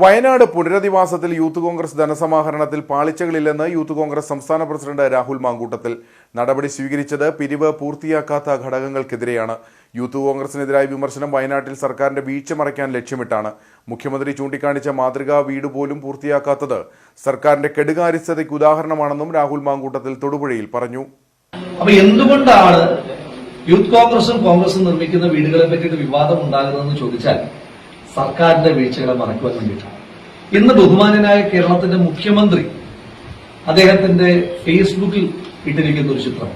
വയനാട് പുനരധിവാസത്തിൽ യൂത്ത് കോൺഗ്രസ് ധനസമാഹരണത്തിൽ പാളിച്ചകളില്ലെന്ന് യൂത്ത് കോൺഗ്രസ് സംസ്ഥാന പ്രസിഡന്റ് രാഹുൽ മാങ്കൂട്ടത്തിൽ. നടപടി സ്വീകരിച്ചത് പിരിവ് പൂർത്തിയാക്കാത്ത ഘടകങ്ങൾക്കെതിരെയാണ്. യൂത്ത് കോൺഗ്രസിനെതിരായ വിമർശനം വയനാട്ടിൽ സർക്കാരിന്റെ വീഴ്ച മറയ്ക്കാൻ ലക്ഷ്യമിട്ടാണ്. മുഖ്യമന്ത്രി ചൂണ്ടിക്കാണിച്ച മാതൃകാ വീട് പോലും പൂർത്തിയാക്കാത്തത് സർക്കാരിന്റെ കെടുകാര്യസ്ഥതയ്ക്ക് ഉദാഹരണമാണെന്നും രാഹുൽ മാങ്കൂട്ടത്തിൽ തൊടുപുഴയിൽ പറഞ്ഞു. അപ്പൊ എന്തുകൊണ്ടാണ് യൂത്ത് കോൺഗ്രസും കോൺഗ്രസും നിർമ്മിക്കുന്ന വീടുകളെ പറ്റിയിട്ട് വിവാദം ഉണ്ടാകുന്നതെന്ന് ചോദിച്ചാൽ സർക്കാരിന്റെ വീഴ്ചകളെ മറയ്ക്കുവാൻ വേണ്ടിയിട്ടാണ് ഇന്ന് ബഹുമാനനായ കേരളത്തിന്റെ മുഖ്യമന്ത്രി അദ്ദേഹത്തിന്റെ ഫേസ്ബുക്കിൽ ഇട്ടിരിക്കുന്ന ഒരു ചിത്രം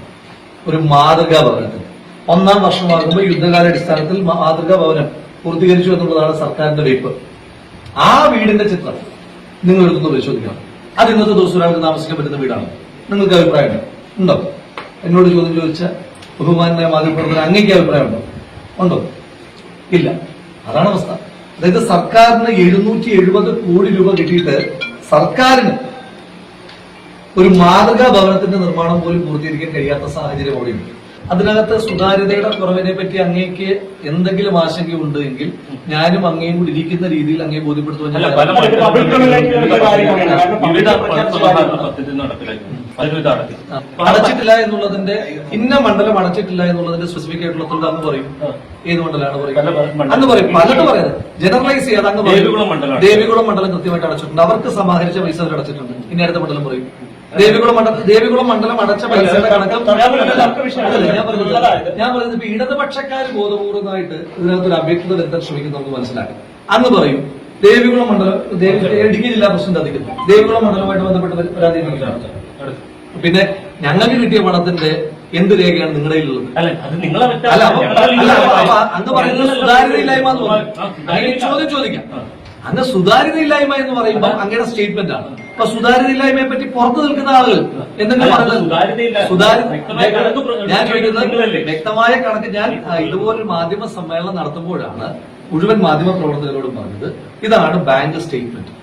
ഒരു മാതൃകാ ഭവനത്തിൽ. ഒന്നാം വർഷമാകുമ്പോൾ യുദ്ധകാലാടിസ്ഥാനത്തിൽ മാതൃകാ ഭവനം പൂർത്തീകരിച്ചു എന്നുള്ളതാണ് സർക്കാരിന്റെ വെയ്പ്പ്. ആ വീടിന്റെ ചിത്രം നിങ്ങൾ എടുത്തൊന്ന് പരിശോധിക്കണം. അത് ഇന്നത്തെ ദിവസം ഒരാൾക്ക് താമസിക്കാൻ പറ്റുന്ന വീടാണ്. നിങ്ങൾക്ക് അഭിപ്രായമുണ്ടോ? ഉണ്ടോ? എന്നോട് ചോദ്യം ചോദിച്ച ബഹുമാനായ മാധ്യമപ്രവർത്തകർ അങ്ങേക്ക് അഭിപ്രായമുണ്ടോ? ഉണ്ടോ? ഇല്ല. അതാണ് അവസ്ഥ. അതായത് സർക്കാരിന് എഴുന്നൂറ്റി എഴുപത് കോടി രൂപ കിട്ടിയിട്ട് സർക്കാരിന് ഒരു മാതൃകാ ഭവനത്തിന്റെ നിർമ്മാണം പോലും പൂർത്തീകരിക്കാൻ കഴിയാത്ത സാഹചര്യം അവിടെയുണ്ട്. അതിനകത്ത് സുതാര്യതയുടെ കുറവിനെ പറ്റി അങ്ങേക്ക് എന്തെങ്കിലും ആശങ്കയുണ്ട് എങ്കിൽ ഞാനും അങ്ങേയും കൂടി ഇരിക്കുന്ന രീതിയിൽ അങ്ങേ ബോധ്യപ്പെടുത്തുവാൻ അടച്ചിട്ടില്ല എന്നുള്ളതിന്റെ ഇന്ന മണ്ഡലം അടച്ചിട്ടില്ല എന്നുള്ളതിന്റെ സ്പെസിഫിക് ആയിട്ടുള്ള തുക അങ്ങ് പറയും ഏത് മണ്ഡലമാണ് പറയുന്നത്. അന്ന് പറയും. പലത് പറയുന്നത് ജനറലൈസ് ചെയ്യാതെ അങ്ങ് പറയും. ദേവികുളം മണ്ഡലം. ദേവികുളം മണ്ഡലം കൃത്യമായിട്ട് അടച്ചിട്ടുണ്ട്. അവർക്ക് സമാഹരിച്ച പൈസ അവർ അടച്ചിട്ടുണ്ട്. ഇനി അടുത്ത മണ്ഡലം പറയും. ദേവികുളം മണ്ഡലം ദേവികുളം മണ്ഡലം അടച്ച പൈസയുടെ കണക്ക് ഞാൻ പറയുന്നത് ഇടതുപക്ഷക്കാർ ബോധപൂർവമായിട്ട് ഇതിനകത്ത് ഒരു അവ്യക്തത വരുത്താൻ ശ്രമിക്കുന്നു മനസ്സിലാക്കി. അന്ന് പറയും ദേവികുളം മണ്ഡലം ഇടുക്കി ജില്ലാ പ്രസിഡന്റ് അധികം ദേവികുളം മണ്ഡലവുമായിട്ട് ബന്ധപ്പെട്ട് പരാതി. പിന്നെ ഞങ്ങൾക്ക് കിട്ടിയ പണത്തിന്റെ എന്ത് രേഖയാണ് നിങ്ങളുടെ കയ്യിലുള്ളത്? അല്ല അങ്ങ് പറയുന്നത് സുതാര്യതയില്ലായ്മ എന്ന് പറയും. ചോദ്യം ചോദിക്കാം. അങ്ങ് സുതാര്യതയില്ലായ്മ എന്ന് പറയുമ്പോൾ അങ്ങയുടെ സ്റ്റേറ്റ്മെന്റ് ആണ്. അപ്പൊ സുതാര്യതയില്ലായ്മയെ പറ്റി പുറത്തു നിൽക്കുന്ന ആളുകൾ എന്തെങ്കിലും പറഞ്ഞത്. സുതാര്യ- ഞാൻ ചോദിക്കുന്നത്? വ്യക്തമായ കണക്ക് ഞാൻ ഇതുപോലൊരു മാധ്യമ സമ്മേളനം നടത്തുമ്പോഴാണ് മുഴുവൻ മാധ്യമ പ്രവർത്തകരോടും പറഞ്ഞത്. ഇതാണ് ബാങ്ക് സ്റ്റേറ്റ്മെന്റ്